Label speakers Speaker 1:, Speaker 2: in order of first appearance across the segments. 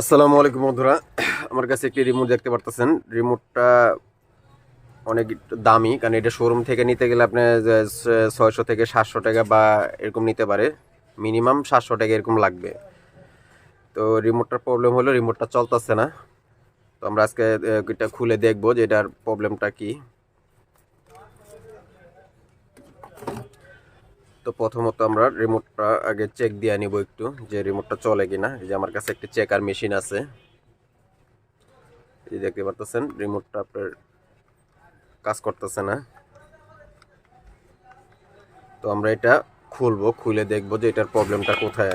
Speaker 1: আসসালামু আলাইকুম বন্ধুরা। আমার কাছে একটি রিমোট দেখতে পারতেছেন। রিমোটটা অনেক দামি, কারণ এটা শোরুম থেকে নিতে গেলে আপনি ছয়শো থেকে সাতশো টাকা বা এরকম নিতে পারে। মিনিমাম সাতশো টাকা এরকম লাগবে। তো রিমোটটার প্রবলেম হলো রিমোটটা চলতেছে না। তো আমরা আজকে এটা খুলে দেখব যে এটার প্রবলেমটা কি। তো প্রথমত আমরা রিমোটটা আগে চেক দিয়ে নিব একটু যে রিমোটটা চলে কিনা। এই যে আমার কাছে একটি চেকার মেশিন আছে। এই দেখতে পারতেছেন রিমোটটা আপনার কাজ করতেছে না। তো আমরা এটা খুলবো, খুলে দেখব যে এটার প্রবলেমটা কোথায়।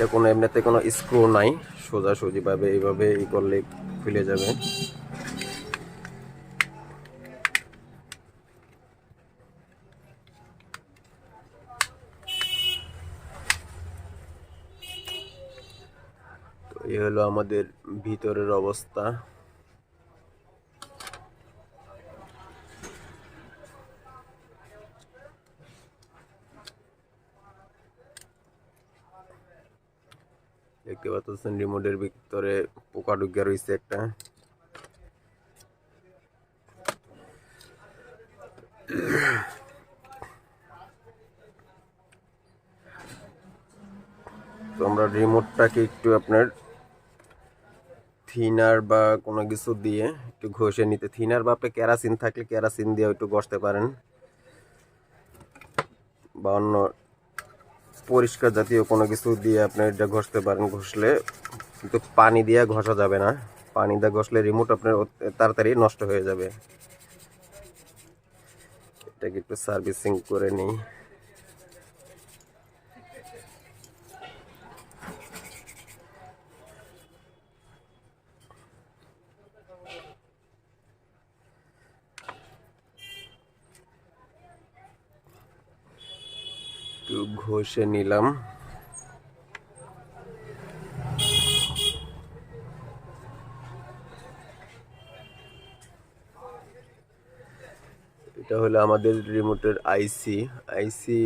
Speaker 1: এটা কোনো এমনিতে কোনো স্ক্রু নাই। সোজাসুজিভাবে এইভাবে ই করলে খুলে যাবে। এই হলো আমাদের ভিতরের অবস্থা। দেখতে পাচ্ছেন, রিমোটের ভিতরে পোকা ঢুকে রয়েছে একটা। তো আমরা রিমোটটাকে একটু আপনার থিনার বা কোনো কিছু দিয়ে একটু ঘষে নিতে। থিনার বা আপনি কেরাসিন থাকলে কেরাসিন দিয়ে একটু ঘষতে পারেন। বা অন্য পরিষ্কার জাতীয় কোনো কিছু দিয়ে আপনি এটা ঘষতে পারেন, ঘষলে কিন্তু পানি দিয়ে ঘষা যাবে না। পানি দিয়ে ঘষলে রিমোট আপনার তাড়াতাড়ি নষ্ট হয়ে যাবে। এটাকে একটু সার্ভিসিং করে নিই। ঘষে নিলাম। এটা হলো আমাদের রিমোটের আইসি আইসি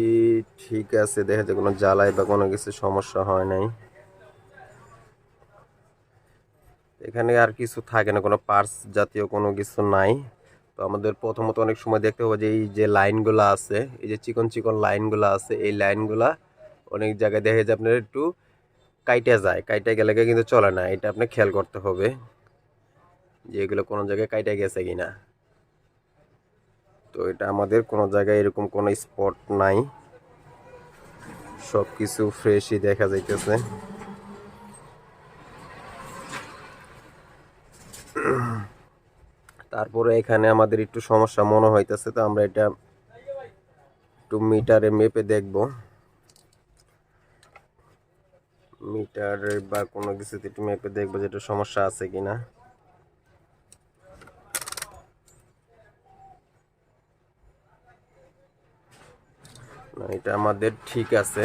Speaker 1: ঠিক আছে, দেখা যায় কোনো জ্বালায় বা কোনো কিছু সমস্যা হয় নাই। এখানে আর কিছু থাকে না, কোনো পার্টস জাতীয় কোনো কিছু নাই। তো আমাদের প্রথমত অনেক সময় দেখতে হবে যে এই যে লাইনগুলো আছে, এই যে চিকন চিকন লাইনগুলো আছে, এই লাইনগুলা অনেক জায়গায় দেখা যায় আপনার একটু কাইটে যায়, কাইটে গেলে কিন্তু চলে না। এটা আপনি খেয়াল করতে হবে যে এগুলো কোনো জায়গায় কাইটে গেছে কিনা। তো এটা আমাদের কোনো জায়গায় এরকম কোনো স্পট নাই। সব কিছু ফ্রেশই দেখা যাইতেছে। তারপরে এখানে আমাদের একটু সমস্যা মনে হইতেছে, তো আমরা এটা একটু মিটারে মেপে দেখব। মিটারে বা কোনো কিছুতে একটু মেপে দেখব যে এটা সমস্যা আছে কিনা। না, এটা আমাদের ঠিক আছে।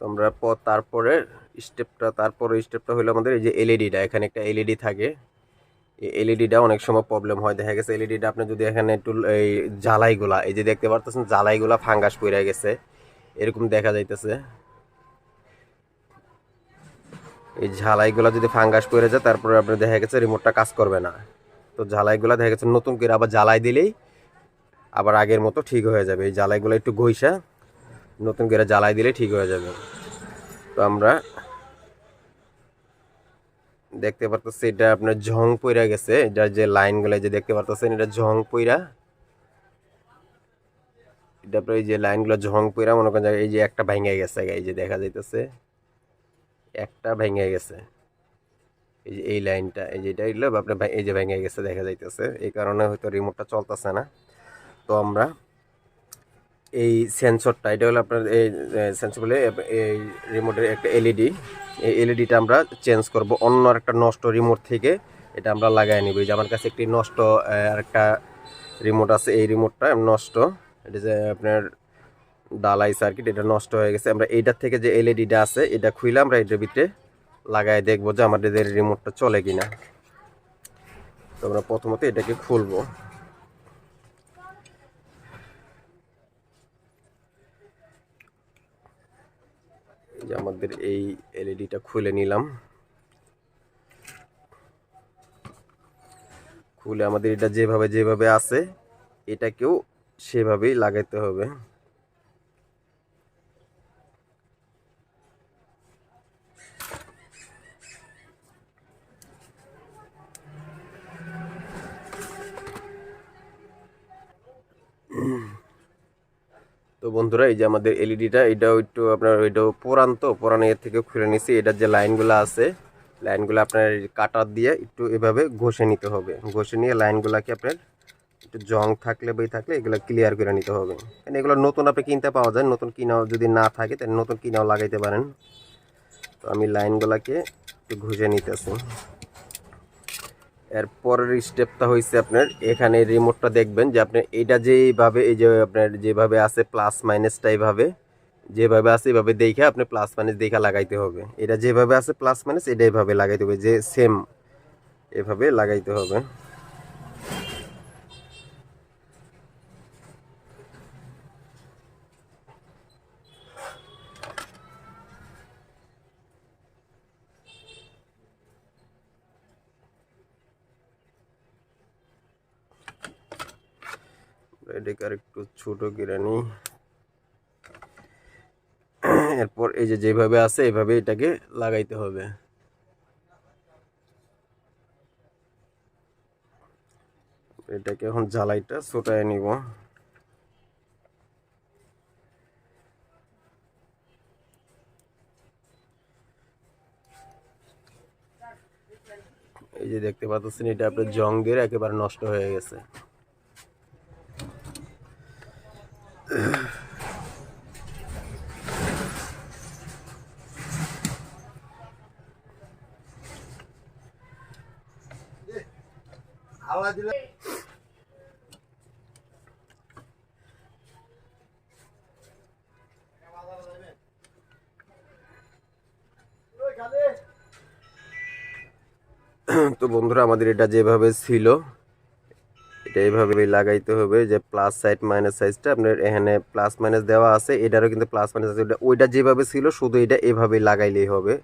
Speaker 1: তো আমরা প- তারপরে স্টেপটা তারপরে স্টেপটা হলো আমাদের এই যে এলইডিটা এখানে একটা এলইডি থাকে। এই এলইডিটা অনেক সময় প্রবলেম হয়। দেখা গেছে এলইডিটা আপনি যদি এখানে একটু, এই জ্বালাইগুলা, এই যে দেখতে পারতেছেন জ্বালাইগুলা ফাঙ্গাস পড়ে গেছে। এরকম দেখা যাইতেছে। এই ঝালাইগুলা যদি ফাঙ্গাস পড়ে যায়, তারপরে আপনার দেখা গেছে রিমোটটা কাজ করবে না। তো ঝালাইগুলা দেখা গেছে নতুন করে আবার জ্বালাই দিলেই আবার আগের মতো ঠিক হয়ে যাবে। এই জ্বালাইগুলো একটু ঘইসা নতুন করে জ্বালাই দিলে ঠিক হয়ে যাবে। তো আমরা দেখতে পারতেছি এটা আপনার ঝং পইরা গেছে। এটার যে লাইনগুলো যে দেখতে পারতেছেন, এটা ঝং পইরা। এটা আপনার এই যে লাইনগুলো ঝং পইরা, মনে করেন এই যে একটা ভেঙে গেছে, এই যে দেখা যাইতেছে, একটা ভেঙে গেছে। এই যে এই লাইনটা, এই যে এটা হইল, আপনার এই যে ভেঙে গেছে, দেখা যাইতেছে। এই কারণে হয়তো রিমোটটা চলতেছে না। তো আমরা এই সেন্সরটা, এটা হলো আপনার এই সেন্সর বলে এই রিমোটের একটা এলইডি এই এলইডিটা আমরা চেঞ্জ করব অন্য একটা নষ্ট রিমোট থেকে, এটা আমরা লাগাই নিব। যে আমার কাছে একটি নষ্ট আরেকটা রিমোট আছে, এই রিমোটটা নষ্ট। এটা যে আপনার ডালাই সার্কিট এটা নষ্ট হয়ে গেছে। আমরা এইটার থেকে যে এলইডিটা আছে, এটা খুইলে আমরা এটার ভিতরে লাগায় দেখব যে আমাদের রিমোটটা চলে কিনা। তো আমরা প্রথমত এটাকে খুলবো এই যে আমাদের এই এলইডিটা খুলে নিলাম। খুলে আমাদের এটা যেভাবে যেভাবে আছে, এটাকেও সেভাবেই লাগাইতে হবে। তো বন্ধুরা, এই যে আমাদের এলইডিটা এটাও একটু আপনার এটাও পুরান তো পুরান এর থেকে খুলে নিছি। এটার যে লাইনগুলো আছে, লাইনগুলো আপনার কাটার দিয়ে একটু এভাবে ঘষে নিতে হবে। ঘষে নিয়ে লাইনগুলোকে আপনার একটু জং থাকলে বই থাকলে এগুলো ক্লিয়ার করে নিতে হবে। কারণ এগুলো নতুন আপনি কিনতে পাওয়া যায়, নতুন কিনাও যদি না থাকে, তাহলে নতুন কিনাও লাগাইতে পারেন। তো আমি লাইনগুলোকে একটু ঘষে নিতেছি। এর পরের স্টেপটা হয়েছে আপনার, এখানে রিমোটটা দেখবেন যে আপনি এটা যেভাবে এই যে আপনার যেভাবে আছে প্লাস মাইনাসটা এইভাবে, যেভাবে আছে এভাবে দেখে আপনি প্লাস মাইনাস দেখা লাগাইতে হবে। এটা যেভাবে আছে প্লাস মাইনাস এটা এভাবে লাগাইতে হবে, যে সেম এভাবে লাগাইতে হবে। এটাকে আর একটু ছোট করে এরপর এই যে যেভাবে আছে এইভাবে এটাকে লাগাইতে হবে। এটাকে এখন জ্বালাইটা ছোটায় নিব। এই যে দেখতে পাচ্ছেন, এটা আপনার জং দিয়ে একেবারে নষ্ট হয়ে গেছে।
Speaker 2: হাওয়া দিলে
Speaker 1: তো বন্ধুরা আমাদের এটা যেভাবে ছিল এটা এইভাবে লাগাইতে হবে যে প্লাস সাইড মাইনাস সাইজটা আপনার এখানে প্লাস মাইনাস দেওয়া আছে। এটারও কিন্তু প্লাস মাইনাস আছে। ওইটা- ওইটা যেভাবে ছিল শুধু এটা এভাবেই লাগাইলেই হবে।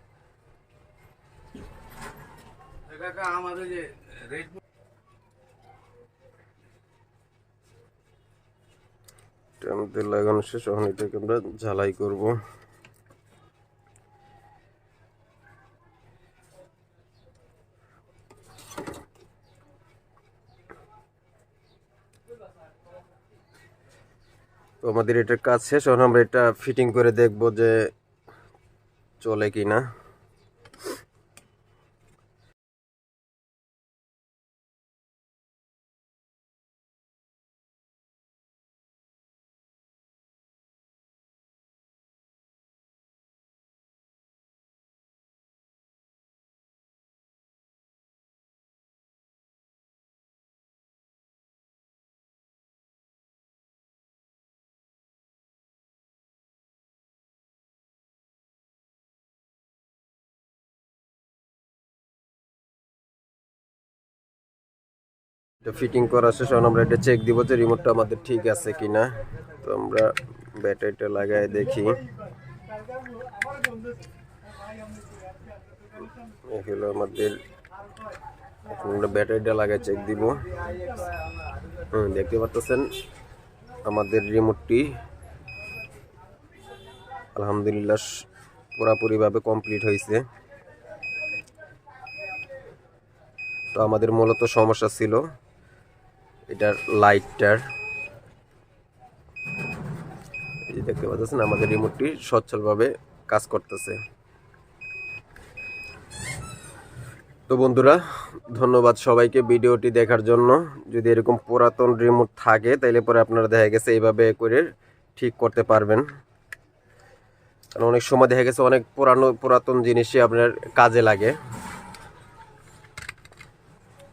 Speaker 2: আমাদের যে রেড
Speaker 1: এটা আমাদের লাগানো শেষ এখন এটাকে আমরা ঝালাই করব। তো আমাদের এটার কাজ শেষ, এখন আমরা এটা ফিটিং করে দেখব যে চলে কি না এটা ফিটিং করা শেষ এখন আমরা এটা চেক দিব যে রিমোটটা আমাদের ঠিক আছে কিনা। তো আমরা ব্যাটারিটা লাগাই দেখি। এই হলো আমাদের আমরা ব্যাটারিটা লাগাই চেক দিব। হুম, দেখতে পাচ্ছেন আমাদের রিমোটটি আলহামদুলিল্লাহ পুরাপুরিভাবে কমপ্লিট হয়েছে। তো আমাদের মূলত সমস্যা ছিল এটার লাইটটার দেখতে পাচ্ছেন, আমাদের রিমোটটি সচ্ছলভাবে কাজ করতেছে। তো বন্ধুরা, ধন্যবাদ সবাইকে ভিডিওটি দেখার জন্য। যদি এরকম পুরাতন রিমোট থাকে তাহলে পরে আপনারা দেখা গেছে এইভাবে করে ঠিক করতে পারবেন। কারণ অনেক সময় দেখা গেছে অনেক পুরানো, পুরাতন জিনিসই আপনার কাজে লাগে।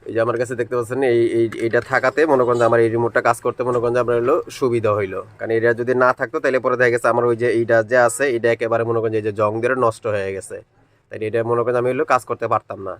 Speaker 1: এই যে আমার কাছে দেখতে পাচ্ছেন, এই এই, এইটা থাকাতে মনে করেন যে আমার এই রিমোটটা কাজ করতে মনে করেন যে আমার হলো সুবিধা হইল। কারণ এটা যদি না থাকতো, তাহলে পরে দেখা গেছে আমার ওই যে এইটা যে আছে, এটা একেবারে মনে করেন যে জং দিয়ে নষ্ট হয়ে গেছে। তাই এটা মনে করেন আমি হলো কাজ করতে পারতাম না।